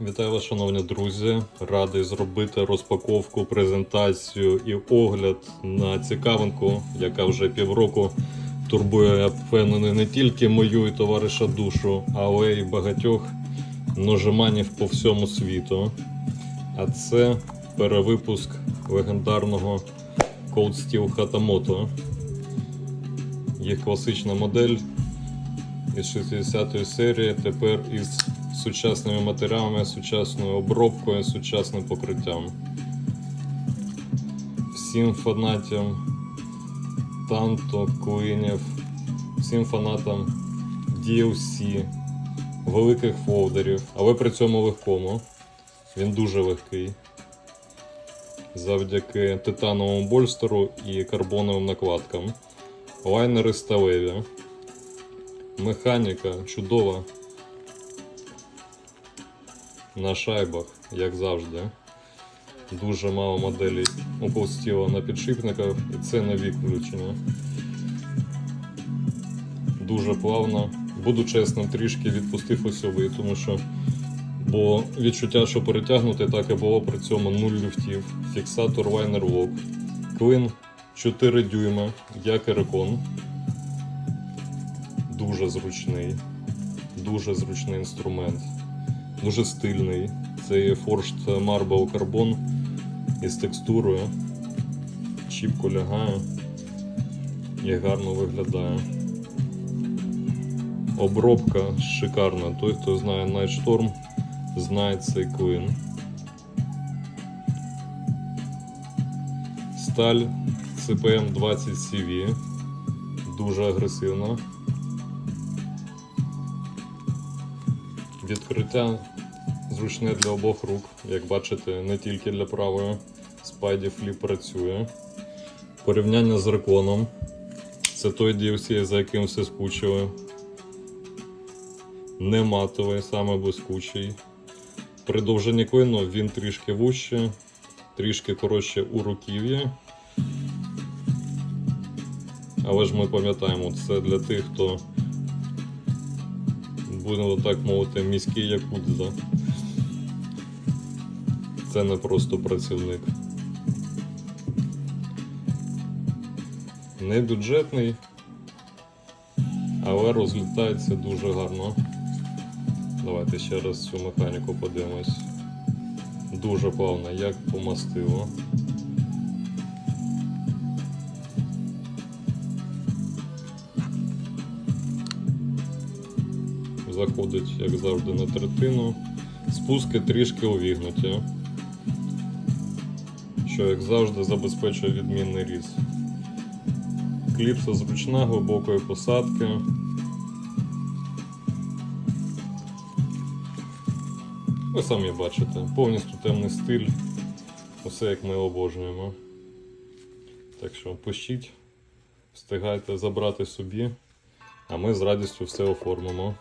Вітаю вас, шановні друзі. Радий зробити розпаковку, презентацію і огляд на цікавинку, яка вже півроку турбує, я впевнений, не тільки мою і товариша душу, але й багатьох ножиманів по всьому світу. А це перевипуск легендарного Cold Steel Hatamoto. Їх класична модель із 60-ї серії тепер із сучасними матеріалами, сучасною обробкою, сучасним покриттям. Всім фанатам Танто, Клинів, всім фанатам DLC, великих фолдерів, але при цьому легкому. Він дуже легкий. Завдяки титановому больстеру і карбоновим накладкам. Лайнери сталеві. Механіка чудова. На шайбах, як завжди. Дуже мало моделей опустіло на підшипниках, і це нові включення. Дуже плавно. Буду чесним, трішки відпустив осьовий, тому що бо відчуття, що перетягнути, так і було при цьому нуль люфтів. Фіксатор лайнер лок. Клин 4 дюйма, як і рекон дуже зручний, дуже зручний інструмент, дуже стильний. Це є Forged Marble Carbon із текстурою. Чіпко лягає і гарно виглядає. Обробка шикарна. Той, хто знає Night Storm, знає цей клин. Сталь CPM 20 CV. Дуже агресивна. Відкриття зручне для обох рук, як бачите, не тільки для правої. Spidey Flip працює. Порівняння з реконом. Це той DLC, за яким все скучили. Не матовий, саме блискучий. При довжині клину він трішки вужче, трішки коротше у руків'ї. Але ж ми пам'ятаємо, це для тих, хто будемо так мовити, міський якудза. Це не просто працівник. Не бюджетний, але розлітається дуже гарно. Давайте ще раз цю механіку подивимось. Дуже плавно, як по мастилу. Заходить, як завжди, на третину. Спуски трішки увігнуті, що, як завжди, забезпечує відмінний різ. Кліпса зручна, глибокої посадки. Ви самі бачите, повністю темний стиль, усе як ми обожнюємо. Так що пишіть, встигайте забрати собі, а ми з радістю все оформимо.